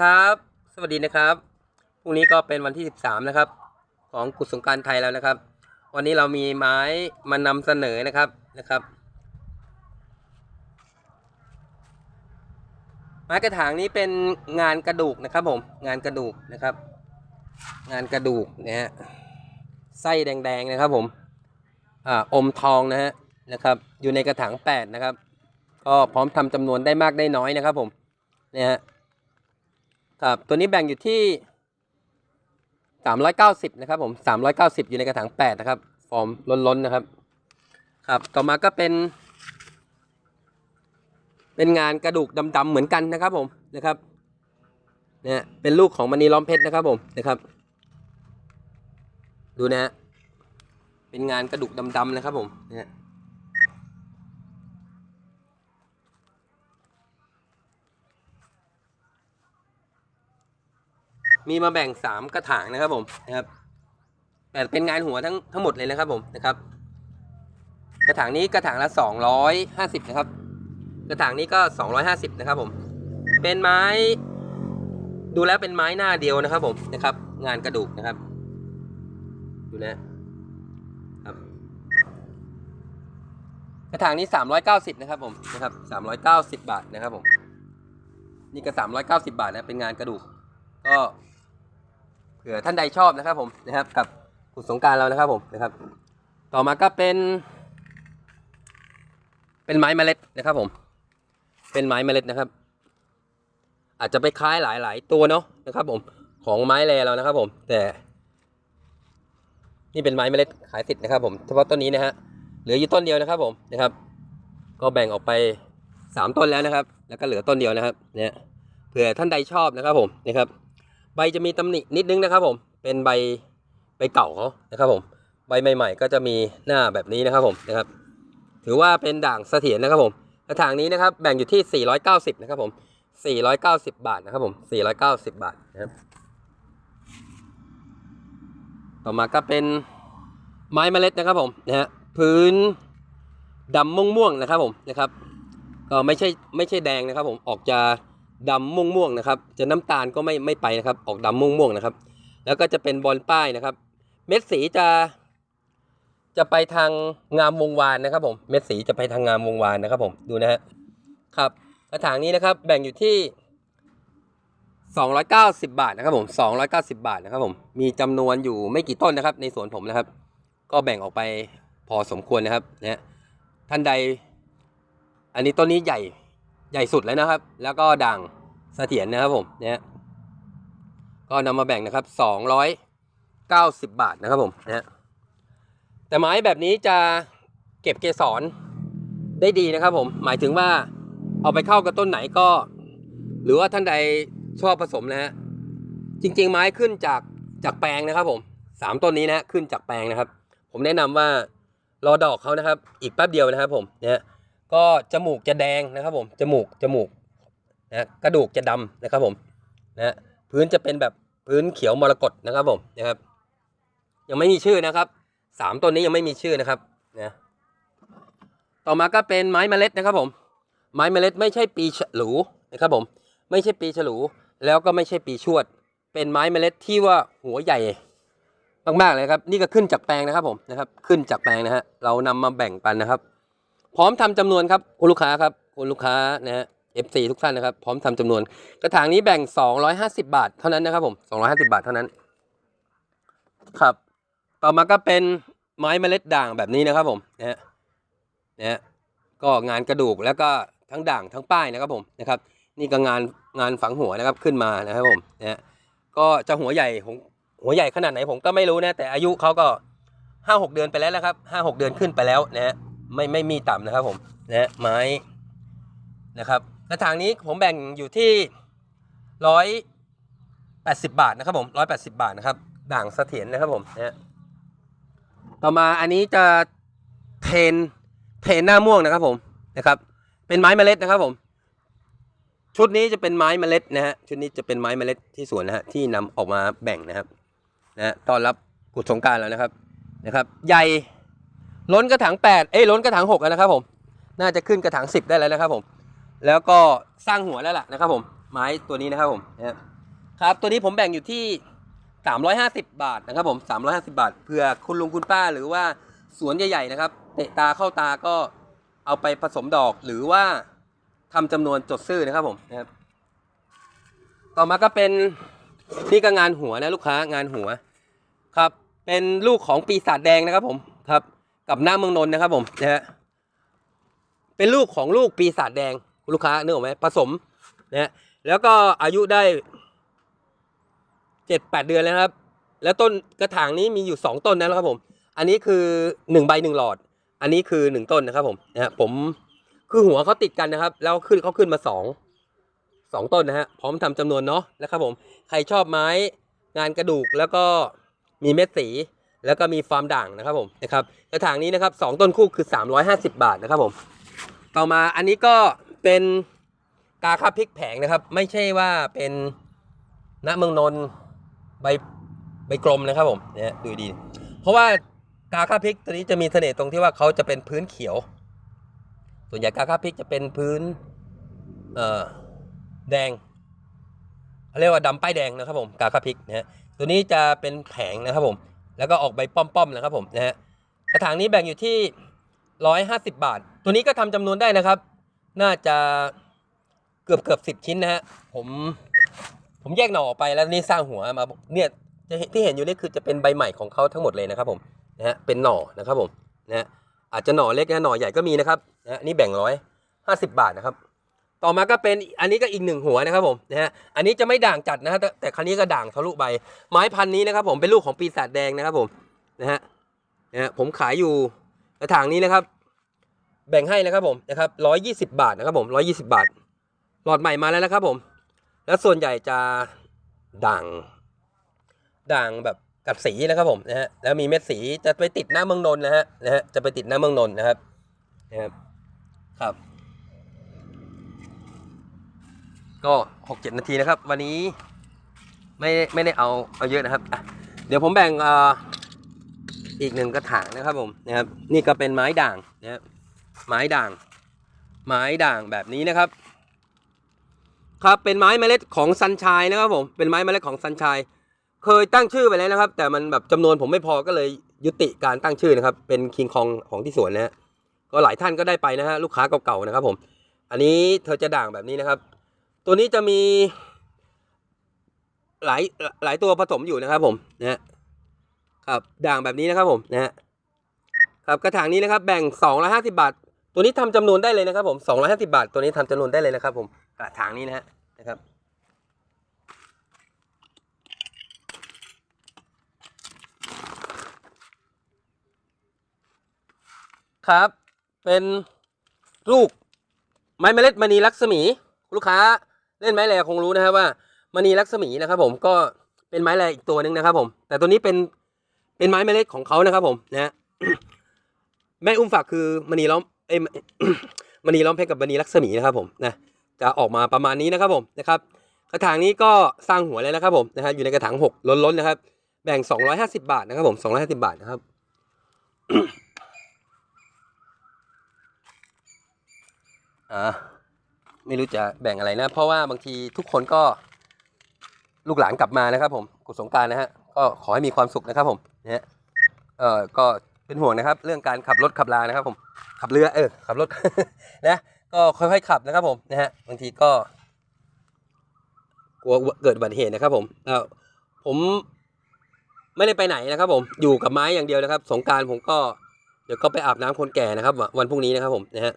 ครับ สวัสดีนะครับ พรุ่งนี้ก็เป็นวันที่ 13 นะครับ ของกุศลสงการไทยแล้วนะครับ วันนี้เรามีไม้มานำเสนอนะครับนะครับ ไม้กระถางนี้เป็นงานกระดูกนะครับผม งานกระดูกนะครับ งานกระดูกนะฮะ ไส้แดงๆนะครับผม อ่า อมทองนะฮะ นะครับ อยู่ในกระถางแปดนะครับ ก็พร้อมทำจำนวนได้มากได้น้อยนะครับผม เนี่ยฮะ ครับตัวนี้แบ่งอยู่ที่สามร้อยเก้าสิบนะครับผมสามร้อยเก้าสิบอยู่ในกระถางแปดนะครับ ฟอร์มล้นๆนะครับ ครับ ต่อมาก็เป็น เป็นงานกระดูกดำๆเหมือนกันนะครับผมนะครับเนี่ยเป็นลูกของมณีล้อมเพชรนะครับผมนะครับ ดูนะฮะเป็นงานกระดูกดำๆนะครับผมเนะ มีมาแบ่งสามกระถางนะครับผมนะครับแต่เป็นงานหัวทั้งทั้งหมดเลยนะครับผมนะครับ กระถางนี้กระถางละสองร้อยห้าสิบนะครับ กระถางนี้ก็สองร้อยห้าสิบนะครับผมเป็นไม้ ดูแล้วเป็นไม้หน้าเดียวนะครับผมนะครับ งานกระดูกนะครับ ดูนะครับกระถางนี้สามร้อยเก้าสิบนะครับผมนะครับสามร้อยเก้าสิบบาทนะครับผมนี่ก็สามร้อยเก้าสิบาทนะเป็นงานกระดูกก็ ผื่อท่านใดชอบนะครับผมนะครับกับกุศลสงการเรานะครับผมนะครับ ต่อมาก็เป็น เป็นไม้เมล็ดนะครับผม เป็นไม้เมล็ดนะครับ อาจจะไปคล้ายหลายๆ ตัวเนาะนะครับผมของไม้แลเรานะครับ ผมแต่ นี่เป็นไม้เมล็ดขายติดนะครับ ผมเฉพาะต้นนี้นะฮะเหลืออยู่ต้นเดียวนะครับ ผมนะครับ ก็แบ่งออกไปสามต้นแล้วนะครับ แล้วก็เหลือต้นเดียวนะครับ เนี่ยเผื่อท่านใดชอบนะครับผมนะครับ ใบจะมีตำหนินิดนึงนะครับผม เป็นใบใบเก่าเขานะครับผม ใบใหม่ ๆ ก็จะมีหน้าแบบนี้นะครับผมนะครับ ถือว่าเป็นด่างเสถียรนะครับผมกระถางนี้นะครับแบ่งอยู่ที่ 490 นะครับผม 490 บาทนะครับผม 490 บาทนะครับ ต่อมาก็เป็นไม้เมล็ดนะครับผมนะฮะพื้นดำม่วงๆนะครับผมนะครับ ก็ไม่ใช่ไม่ใช่แดงนะครับผมออกจะ ดำม่วงม่วงๆนะครับ จะน้ำตาลก็ไม่ไม่ไปนะครับ ออกดำม่วงม่วงๆนะครับ แล้วก็จะเป็นบอลป้ายนะครับ เม็ดสีจะ จะไปทางงามวงวานนะครับผม เม็ดสีจะไปทางงามวงวานนะครับผม ดูนะฮะ ครับ กระถางนี้นะครับ แบ่งอยู่ที่ 290 บาทนะครับผม 290 บาทนะครับผม มีจำนวนอยู่ไม่กี่ต้นนะครับ ในสวนผมนะครับ ก็แบ่งออกไปพอสมควรนะครับนะฮะท่านใด อันนี้ต้นนี้ใหญ่ ใหญ่สุดแล้วนะครับ แล้วก็ด่างเสถียรนะครับผมเนะฮะก็นำมาแบ่งนะครับ290บาทนะครับผมนะแต่ไม้แบบนี้จะเก็บเกสรได้ดีนะครับผมหมายถึงว่าเอาไปเข้ากับต้นไหนก็ หรือว่าท่านใดชอบผสมนะฮะจริง ๆ ไม้ขึ้นจากจากแปลงนะครับผมสามต้นนี้นะขึ้นจากแปลงนะครับ ผมแนะนำว่ารอดอกเขานะครับ อีกแป๊บเดียวนะครับผมเนะ ก็จมูกจะแดงนะครับผมจมูกจมูกนะกระดูกจะดำนะครับผมนะพื้นจะเป็นแบบพื้นเขียวมรกตนะครับผมนะครับ ยังไม่มีชื่อนะครับสามต้นนี้ยังไม่มีชื่อนะครับนะต่อมาก็เป็นไม้เมล็ดนะครับผม ไม้เมล็ดไม่ใช่ปีฉลูนะครับผม ไม่ใช่ปีฉลู แล้วก็ไม่ใช่ปีชวด เป็นไม้เมล็ดที่ว่าหัวใหญ่มากๆเลยครับ นี่ก็ขึ้นจากแปลงนะครับผมนะครับ ขึ้นจากแปลงนะฮะเรานำมาแบ่งปันนะครับ พร้อมทำจำนวนครับคุณลูกค้าครับคุณลูกค้านะฮะ FC ทุกท่านนะครับ พร้อมทำจำนวน กระถางนี้แบ่ง 250 บาท เท่านั้นนะครับผม 250 บาทเท่านั้น ครับ ต่อมาก็เป็นไม้เมล็ดด่างแบบนี้นะครับผมนะฮะนะฮะก็งานกระดูกแล้วก็ทั้งด่างทั้งป้ายนะครับผมนะครับ นี่ก็งานงานฝังหัวนะครับขึ้นมานะครับผมนะฮะก็จะหัวใหญ่หัวใหญ่ขนาดไหนผมก็ไม่รู้นะแต่อายุเขาก็ห้าหกเดือนไปแล้วนะครับห้าหกเดือนขึ้นไปแล้วนะฮะ ไม่ไม่มีต่ำนะครับผมนะฮะไม้นะครับกระถางนี้ผมแบ่งอยู่ที่ร้อยแปดสิบาทนะครับผมร้อยแปดสิบาทนะครับ ด่างเสถียรนะครับผมนะต่อมาอันนี้จะเทนเทนหน้าม่วงนะครับผมนะครับ เป็นไม้เมล็ดนะครับผม ชุดนี้จะเป็นไม้เมล็ดนะฮะชุดนี้จะเป็นไม้เมล็ดที่สวนนะฮะที่นำออกมาแบ่งนะครับนะต้อนรับกุศลสงการแล้วนะครับนะครับ ใหญ่ ล้นกระถางแปดเอ้ยล้นกระถางหกแล้วนะครับผม น่าจะขึ้นกระถางสิบได้แล้วนะครับผม แล้วก็สร้างหัวแล้วล่ะนะครับผม ไม้ตัวนี้นะครับผมนะครับตัวนี้ผมแบ่งอยู่ที่ 350 บาทนะครับผม350 บาทเพื่อคุณลุงคุณป้าหรือว่าสวนใหญ่ๆนะครับเตะตาเข้าตาก็เอาไปผสมดอกหรือว่าทำจำนวนจดซื้อนะครับผมนะครับ ต่อมาก็เป็นนี่ก็งานหัวนะลูกค้างานหัวครับ เป็นลูกของปีศาจแดงนะครับผมครับ กับหน้าเมืองนนท์นะครับผมนะฮะเป็นลูกของลูกปีศาจแดงลูกค้านึกออกไหมผสมนะฮะแล้วก็อายุได้เจ็ดแปดเดือนแล้วครับ แล้วต้นกระถางนี้มีอยู่สองต้นนะครับผม อันนี้คือหนึ่งใบหนึ่งหลอด อันนี้คือหนึ่งต้นนะครับผมนะฮะผมคือหัวเขาติดกันนะครับ แล้วขึ้นเขาขึ้นมาสองสองต้นนะฮะพร้อมทำจำนวนเนาะนะครับผมใครชอบไม้งานกระดูกแล้วก็มีเม็ดสี แล้วก็มีฟาร์มด่างนะครับผมนะครับกระถางนี้นะครับสองต้นคู่คือ 350 บาทนะครับผมต่อมาอันนี้ก็เป็นกาคาพริกแผงนะครับ ไม่ใช่ว่าเป็นณเมืองนนท์ใบใบกลมนะครับผมเนี่ยดูดี เพราะว่ากาคาพริกตัวนี้จะมีเสน่ห์ตรงที่ว่าเขาจะเป็นพื้นเขียว ส่วนใหญ่กาคาพริกจะเป็นพื้นเอ่อแดงเขาเรียกว่าดำป้ายแดงนะครับผมกาคาพริกนะฮะตัวนี้จะเป็นแผงนะครับผม แล้วก็ออกใบป้อมๆนะครับผมนะฮะกระถางนี้แบ่งอยู่ที่ร้อยห้าสิบาท ตัวนี้ก็ทำจำนวนได้นะครับ น่าจะเกือบเกือบสิบชิ้นนะฮะผมผมแยกหน่อออกไปแล้วนี่สร้างหัวมาเนี่ยที่เห็นอยู่นี่คือจะเป็นใบใหม่ของเขาทั้งหมดเลยนะครับผมนะฮะเป็นหน่อนะครับผมนะฮะอาจจะหน่อเล็กนะหน่อใหญ่ก็มีนะครับนะฮะนี่แบ่งร้อยห้าสิบบาทนะครับ ต่อมาก็เป็นอันนี้ก็อีกหนึ่งหัวนะครับผมนะฮะอันนี้จะไม่ด่างจัดนะฮะแต่แต่ครั้นี้ก็ด่างทะลุใบ ไม้พันธุ์นี้นะครับผมเป็นลูกของปีศาจแดงนะครับผมนะฮะนะฮะผมขายอยู่กระถางนี้นะครับ แบ่งให้นะครับผมนะครับร้อยยี่สิบาทนะครับผมร้อยยี่สิบาท หลอดใหม่มาแล้วนะครับผม แล้วส่วนใหญ่จะด่างด่างแบบกัดสีนะครับผมนะฮะแล้วมีเม็ดสีจะไปติดหน้าเมืองนนนะฮะนะฮะจะไปติดหน้าเมืองนนนะครับนะครับครับ ก็หกเจ็ดนาทีนะครับ วันนี้ไม่ไม่ได้เอาเอาเยอะนะครับเดี๋ยวผมแบ่งอ,อีกหนึ่งกระถางนะครับผมนะครับ นี่ก็เป็นไม้ด่างนะครับไม้ด่าง ไม้ด่างแบบนี้นะครับ ครับเป็นไม้เมล็ดของซันชายนะครับผมเป็นไม้เมล็ดของซันชายเคยตั้งชื่อไปแล้วนะครับ แต่มันแบบจำนวนผมไม่พอก็เลยยุติการตั้งชื่อนะครับ เป็นคิงคองของที่สวนนะฮะก็หลายท่านก็ได้ไปนะฮะลูกค้าเก่าๆนะครับผม อันนี้เธอจะด่างแบบนี้นะครับ ตัวนี้จะมี หลายหลายตัวผสมอยู่นะครับ ผมนะครับด่างแบบนี้นะครับ ผมนะฮะครับกระถางนี้นะครับ แบ่งสองร้อยห้าสิบาท ตัวนี้ทำจำนวนได้เลยนะครับผมสองร้อยห้าสิบาท ตัวนี้ทำจำนวนได้เลยนะครับ ผมกระถางนี้นะฮะนะครับครับ เป็นลูกไม้เมล็ดมณีลักษมี ลูกค้า เล่นไม้แรคงรู้นะครับว่ามณีลักษมีนะครับ ผมก็เป็นไม้แรอีกตัวหนึ่งนะครับ ผม แต่ตัวนี้เป็นเป็นไม้เมล็ดของเขานะครับ ผมนะแม่อุ้มฝากคือมณีล้อมเอ้มณีล้อมเพชรกับมณีลักษมีนะครับผมนะจะออกมาประมาณนี้นะครับผมนะครับ กระถางนี้ก็สร้างหัวเลยนะครับ ผมนะฮะอยู่ในกระถางหกล้นๆนะครับ แบ่ง 250 บาทนะครับผม250 บาทนะครับอ่า ไม่รู้จะแบ่งอะไรนะ เพราะว่าบางทีทุกคนก็ลูกหลานกลับมานะครับ ผมกุศลสงการนะฮะก็ขอให้มีความสุขนะครับ ผมนะฮะเอ่อก็เป็นห่วงนะครับ เรื่องการขับรถขับลานะครับ ผมขับเรือเออขับรถนะก็ค่อยๆขับนะครับ ผมนะฮะบางทีก็กลัวเกิดอุบัติเหตุนะครับ ผมแล้วผมไม่ได้ไปไหนนะครับ ผมอยู่กับไม้อย่างเดียวนะครับ สงการผมก็เดี๋ยวก็ไปอาบน้ำคนแก่นะครับ วันพรุ่งนี้นะครับ ผมนะฮะ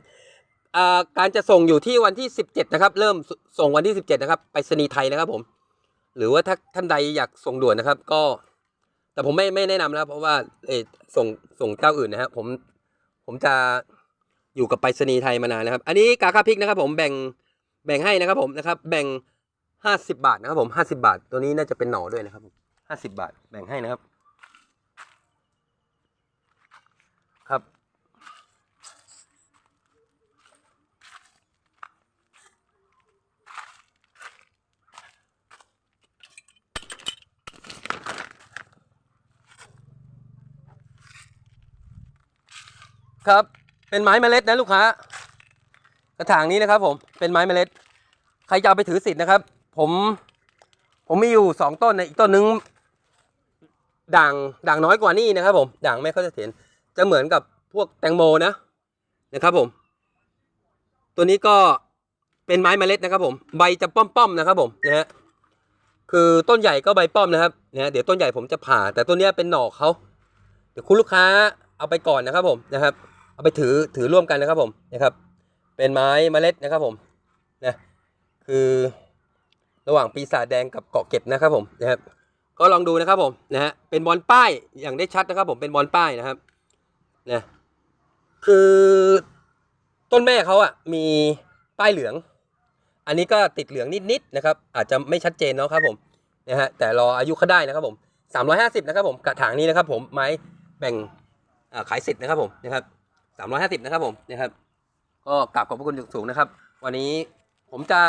การจะส่งอยู่ที่วันที่ 17 นะครับ เริ่มส่งวันที่ 17 นะครับ ไปรษณีไทยนะครับผม หรือว่าถ้าท่านใดอยากส่งด่วนนะครับ ก็ แต่ผมไม่ไม่แนะนำนะครับเพราะว่าเอส่งส่งเจ้าอื่นนะครับผมผมจะอยู่กับไปรษณีย์ไทยมานานนะครับ อันนี้กาคาพริกนะครับ ผมแบ่งแบ่งให้นะครับผมนะครับ แบ่ง 50 บาทนะครับผม 50 บาท ตัวนี้น่าจะเป็นหน่อด้วยนะครับผม50 บาทแบ่งให้นะครับ ครับ เป็นไม้เมล็ดนะลูกค้า กระถางนี้นะครับ ผม เป็นไม้เมล็ด ใครจะเอาไปถือสิทธิ์นะครับ ผม ผมมีอยู่สองต้นนะอีกต้นนึง ด่าง ด่างน้อยกว่านี่นะครับ ผม ด่างไม่ค่อยจะเห็น จะเหมือนกับพวกแตงโมนะ นะครับ ผม ตัวนี้ก็เป็นไม้เมล็ดนะครับ ผม ใบจะป้อมๆนะครับ ผมนะฮะคือต้นใหญ่ก็ใบป้อมนะครับนะเดี๋ยวต้นใหญ่ผมจะผ่า แต่ต้นนี้เป็นหน่อเขาเดี๋ยวคุณลูกค้าเอาไปก่อนนะครับผมนะครับ เอาไปถือถือร่วมกันนะครับผมนะครับ เป็นไม้เมล็ดนะครับผมนะคือระหว่างปีศาจแดงกับเกาะเก็ดนะครับผมนะครับ ก็ลองดูนะครับผมนะฮะเป็นบอลป้ายอย่างได้ชัดนะครับ ผมเป็นบอลป้ายนะครับนะคือต้นแม่เขาอะมีป้ายเหลือง อันนี้ก็ติดเหลืองนิดๆนะครับ อาจจะไม่ชัดเจนเนาะครับผมนะฮะแต่รออายุเขาได้นะครับผม350นะครับผมกระถางนี้นะครับผมไม้แบ่งขายสิทธิ์นะครับผมนะครับ 350 นะครับผมนะครับ ก็กราบขอบพระคุณสูงนะครับ วันนี้ผมจะ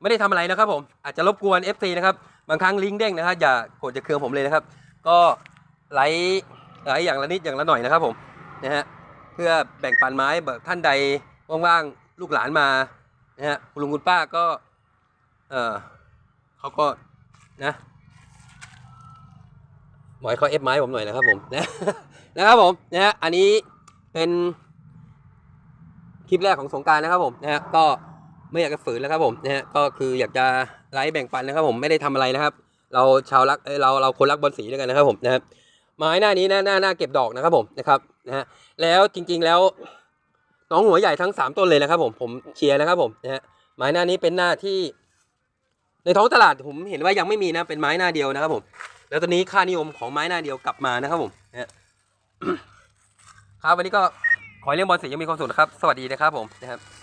ไม่ได้ทำอะไรนะครับ ผม อาจจะรบกวน FC นะครับ บางครั้งลิงก์เด้งนะครับอย่าโกรธจะเคืองผมเลยนะครับ ก็ไลค์ไลค์อย่างละนิดอย่างละหน่อยนะครับผมนะฮะเพื่อแบ่งปันไม้แบบท่านใดว่างๆลูกหลานมานะฮะคุณลุงคุณป้าก็เออเขาก็นะหมอยเขาเอฟไม้ผมหน่อยนะครับผมนะนะครับผมนะฮะอันนี้ เป็นคลิปแรกของสงการนะครับผมนะฮะก็ไม่อยากจะฝืนแล้วครับผมนะฮะก็คืออยากจะไลฟ์แบ่งปันนะครับผมไม่ได้ทำอะไรนะครับ เราชาวรักเราเราคนรักบอลสีด้วยกันนะครับผมนะครับไม้หน้านี้นะหน้าหน้าเก็บดอกนะครับผมนะครับนะฮะแล้วจริง ๆแล้วน้องหัวใหญ่ทั้งสามต้นเลยนะครับผมผมเชียร์นะครับผมนะฮะไม้หน้านี้เป็นหน้าที่ ในท้องตลาดผมเห็นว่ายังไม่มีนะเป็นไม้หน้าเดียวนะครับผม แล้วตอนนี้ค่านิยมของไม้หน้าเดียวกลับมานะครับผมนะฮะ ครับวันนี้ก็ขอเรื่องบอลสียังมีความสุขนะครับ สวัสดีนะครับผมนะครับ